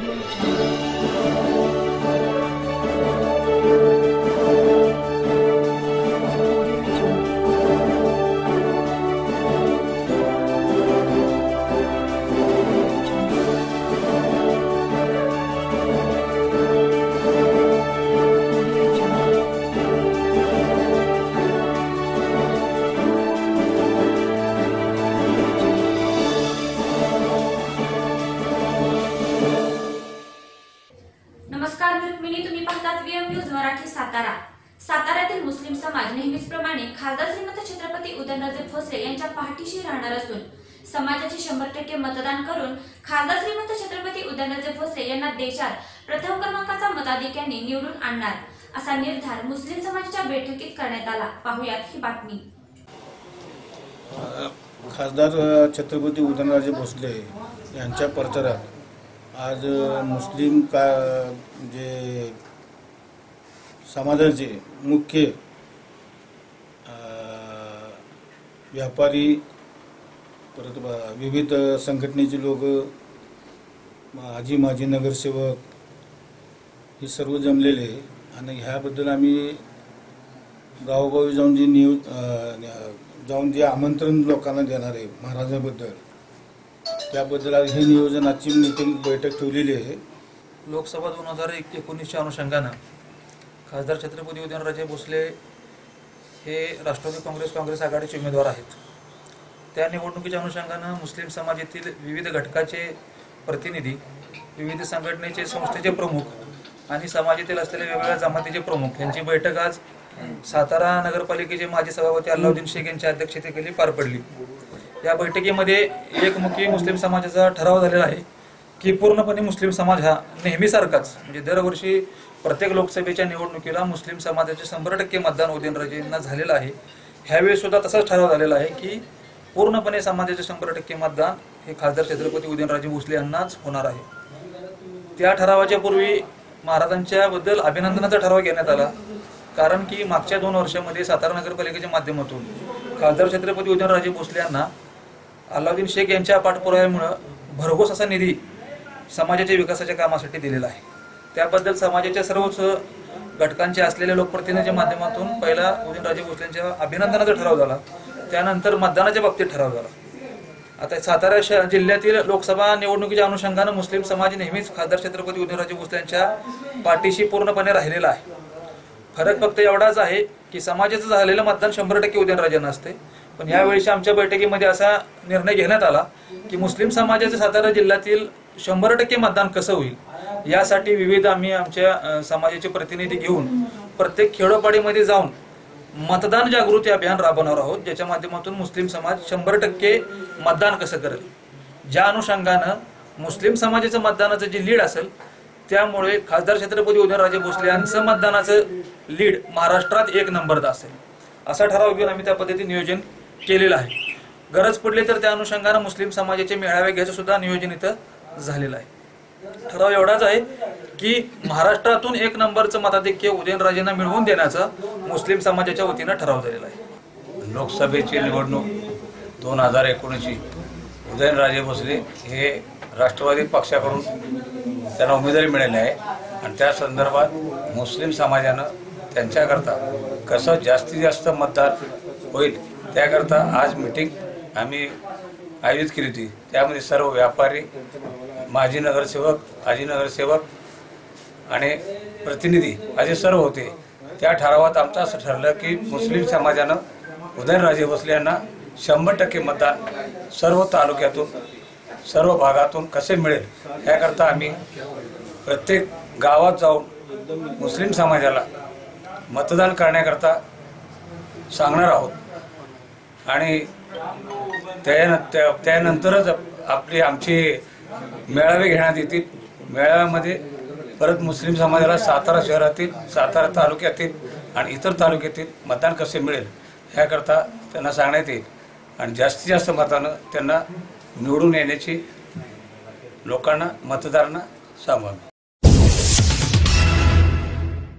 Audio शहरातील मुस्लिम समाज नेहमीचप्रमाणे खासदार श्रीमंत छत्रपती उदयनराजे भोसले यांच्या पाठीशी राहणार असून समाजाचे शंभर टक्के मतदान करून खासदार श्रीमंत छत्रपती उदयनराजे भोसले यांना देशात प्रथम क्रमांकाचा मताधिक्याने निवडून आणणार असा निर्धार मुस्लिम समाजाच्या बैठकीत करण्यात आला. पाहुयात ही बातमी. खासदार छत्रपती उदयनराजे भोसले यांच्या प्रचारात आज मुस्लिम का जे समाजाचे मुख्य व्यापारी परत विविध संघटनेचे लोक आजी माजी नगरसेवक हे सर्व जमलेले आहे. आणि ह्याबद्दल आम्ही गावोगावी जाऊन जे नियो जाऊन जे आमंत्रण लोकांना देणार आहे महाराजांबद्दल त्याबद्दल आज हे नियोजनाची मीटिंग बैठक ठेवलेली आहे लोकसभा दोन हजार एक एकोणीसच्या अनुषंगानं खासदार छत्रपती उदयनराजे भोसले हे राष्ट्रवादी काँग्रेस काँग्रेस आघाडीचे उमेदवार आहेत. त्या निवडणुकीच्या अनुषंगानं मुस्लिम समाजातील विविध घटकाचे प्रतिनिधी विविध संघटनेचे संस्थेचे प्रमुख आणि समाजातील असलेल्या वेगवेगळ्या जमातीचे प्रमुख यांची बैठक आज सातारा नगरपालिकेचे माजी सभापती अल्लाउद्दीन शेख यांच्या अध्यक्षतेखाली पार पडली. या बैठकीमध्ये एकमुखी मुस्लिम समाजाचा ठराव झालेला आहे. की पूर्णपणे मुस्लिम समाज हा नेहमीसारखाच म्हणजे दरवर्षी प्रत्येक लोकसभेच्या निवडणुकीला मुस्लिम समाजाचे शंभर टक्के मतदान उदयनराजेंना झालेलं आहे. ह्यावेळी सुद्धा तसाच ठराव झालेला आहे की पूर्णपणे समाजाचे शंभर टक्के मतदान हे खासदार छत्रपती उदयनराजे भोसले यांनाच होणार आहे. त्या ठरावाच्या पूर्वी महाराजांच्याबद्दल अभिनंदनाचा ठराव घेण्यात आला. कारण की मागच्या दोन वर्षामध्ये सातारा नगरपालिकेच्या माध्यमातून खासदार छत्रपती उदयनराजे भोसले यांना अल्लाउद्दीन शेख यांच्या पाठपुराव्यामुळं भरघोस असा निधी समाजाच्या विकासाच्या कामासाठी दिलेला आहे. त्याबद्दल समाजाच्या सर्वच घटकांचे असलेल्या लोकप्रतिनिधीच्या माध्यमातून पहिला उदयनराजे भोसलेंच्या अभिनंदनाचा ठराव झाला. त्यानंतर मतदानाच्या बाबतीत ठराव झाला. आता सातारा श जिल्ह्यातील लोकसभा निवडणुकीच्या अनुषंगानं मुस्लिम समाज नेहमीच खासदार छत्रपती उदयनराजे भोसलेंच्या पाठीशी पूर्णपणे राहिलेला आहे. फरक फक्त एवढाच आहे की समाजाचं झालेलं मतदान शंभर टक्के उदयनराजांना असते. पण यावेळीच्या आमच्या बैठकीमध्ये असा निर्णय घेण्यात आला की मुस्लिम समाजाचं सातारा जिल्ह्यातील शंभर टक्के मतदान कसं होईल? यासाठी विविध आम्ही आमच्या समाजाचे प्रतिनिधी घेऊन प्रत्येक खेडोपाडीमध्ये जाऊन मतदान जागृती अभियान राबवणार आहोत ज्याच्या माध्यमातून मुस्लिम समाज शंभर टक्के मतदान कसं करेल? ज्या अनुषंगानं मुस्लिम समाजाचं मतदानाचं जे लीड असेल त्यामुळे खासदार छत्रपती उदयनराजे भोसले यांचं मतदानाचं लीड महाराष्ट्रात एक नंबरचं असेल. असा ठराव घेऊन आम्ही त्या पद्धतीने नियोजन केलेलं आहे. गरज पडली तर त्या अनुषंगानं मुस्लिम समाजाचे मेळावे घ्यायचं सुद्धा नियोजन इथं झालेला आहे. ठराव एवढाच आहे की महाराष्ट्रातून एक नंबरचं मताधिक्य उदयनराजेंना मिळवून देण्याचा मुस्लिम समाजाच्या वतीनं ठराव झालेला आहे. लोकसभेची निवडणूक दोन हजार एकोणीसची. उदयनराजे भोसले हे राष्ट्रवादी पक्षाकडून त्यांना उमेदवारी मिळाली आहे. आणि त्या संदर्भात मुस्लिम समाजानं त्यांच्याकरता कसं जास्तीत जास्त मतदार होईल त्याकरता आज मिटिंग आम्ही आयोजित केली होती. त्यामध्ये सर्व व्यापारी माजी नगरसेवक माजी नगरसेवक आणि प्रतिनिधी असे सर्व होते. त्या ठरावात आमचं असं ठरलं की मुस्लिम समाजानं उदयनराजे भोसले यांना शंभर टक्के मतदान सर्व तालुक्यातून सर्व भागातून कसे मिळेल याकरता आम्ही प्रत्येक गावात जाऊन मुस्लिम समाजाला मतदान करण्याकरता सांगणार आहोत. आणि त्या- त्यानंतरच आपली आमची मेळावे घेण्यात येतील. मेळाव्यामध्ये परत मुस्लिम समाजाला सातारा शहरातील सातारा तालुक्यातील आणि इतर तालुक्यातील मतदान कसे मिळेल ह्याकरता त्यांना सांगण्यात येईल. आणि जास्तीत जास्त मतानं त्यांना निवडून येण्याची लोकांना मतदारांना सांगू